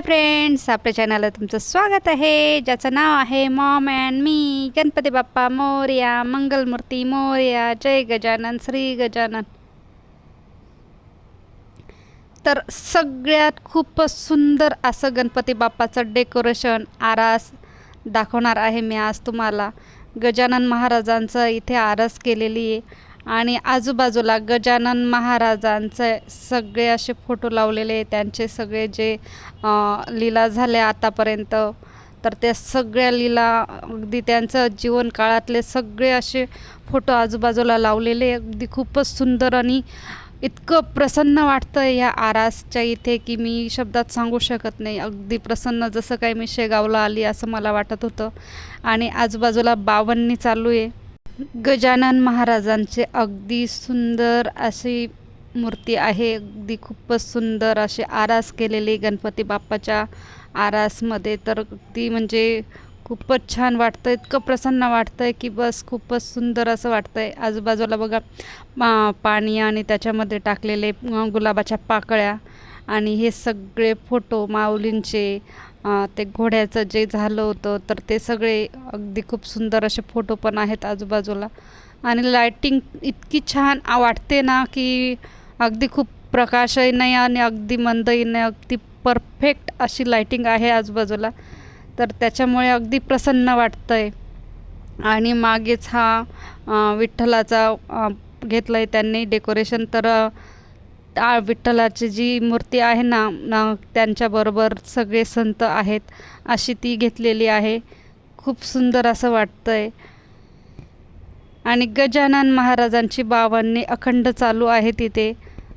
Hi friends आपल्या चॅनलला तुमचं स्वागत आहे. ज्याचं नाव आहे mom and me Ganpati Bappa Morya Mangalmurti Morya जय गजानन श्री गजानन. तर सगळ्यात खूपच सुंदर असं गणपती बाप्पाचं डेकोरेशन आरास दाखवणार आहे मी आज तुम्हाला. गजानन महाराजांचं इथे आरस केलेली आहे. आणि आजूबाजूला गजानन महाराजांचे सगळे असे फोटो लावलेले त्यांचे सगळे जे लीला झाल्या आतापर्यंत तर त्या सगळ्या लीला अगदी त्यांचं जीवन काळातले सगळे असे फोटो आजूबाजूला लावलेले अगदी खूपच सुंदर आणि इतकं प्रसन्न वाटतं ह्या आरासच्या इथे की मी शब्दात सांगू शकत नाही. अगदी प्रसन्न जसं काही मी शेगावला आली असं मला वाटत होतं. आणि आजूबाजूला बावन्नी चालू आहे. गजानन महाराजांचे अगदी सुंदर अशी मूर्ती आहे. अगदी खूपच सुंदर असे आरास केलेली गणपती बाप्पाच्या आरासमध्ये. तर ती म्हणजे खूपच छान वाटतं. इतकं प्रसन्न वाटतं आहे की बस खूपच सुंदर असं वाटतं आहे आजूबाजूला बघा पाणी आणि त्याच्यामध्ये टाकलेले गुलाबाच्या पाकळ्या आणि हे सगळे फोटो माऊलींचे ते घोड्याचं जे झालं होतं तर ते सगळे अगदी खूप सुंदर असे फोटो पण आहेत आजूबाजूला. आणि लायटिंग इतकी छान वाटते ना की अगदी खूप प्रकाशही नाही आणि अगदी मंदही नाही अगदी परफेक्ट अशी लायटिंग आहे आजूबाजूला. तर त्याच्यामुळे अगदी प्रसन्न वाटतं आहे आणि मागेच हा विठ्ठलाचा घेतलं आहे त्यांनी डेकोरेशन तर आ विठ्ठलाची जी मूर्ती आहे ना ना त्यांच्याबरोबर सगळे संत आहेत अशी ती घेतलेली आहे. खूप सुंदर असं वाटतं आहे आणि गजानन महाराजांची बावांनी अखंड चालू आहे तिथे.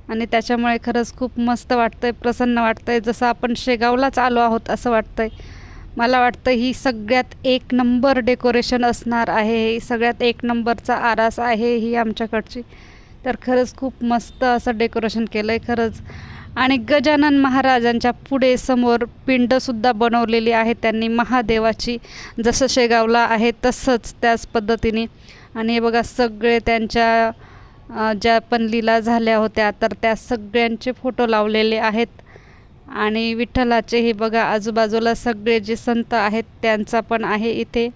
आणि त्याच्यामुळे खरंच खूप मस्त वाटतं आहे प्रसन्न वाटतं आहे जसं आपण शेगावलाच आलो आहोत असं वाटतं आहे मला वाटतं ही सगळ्यात एक नंबर डेकोरेशन असणार आहे. सगळ्यात एक नंबरचा आरास आहे ही आमच्याकडची. तर खरंच खूप मस्त असं डेकोरेशन केलं आहे खरंच. आणि गजानन महाराजांच्या पुढे समोर पिंडसुद्धा बनवलेली आहे त्यांनी महादेवाची. जसं शेगावला आहे तसंच त्याच पद्धतीने. आणि हे बघा सगळे त्यांच्या ज्या पण लीला झाल्या होत्या तर त्या सगळ्यांचे फोटो लावलेले आहेत. आणि विठ्ठलाचे हे बघा आजूबाजूला सगळे जे संत आहेत त्यांचा पण आहे इथे.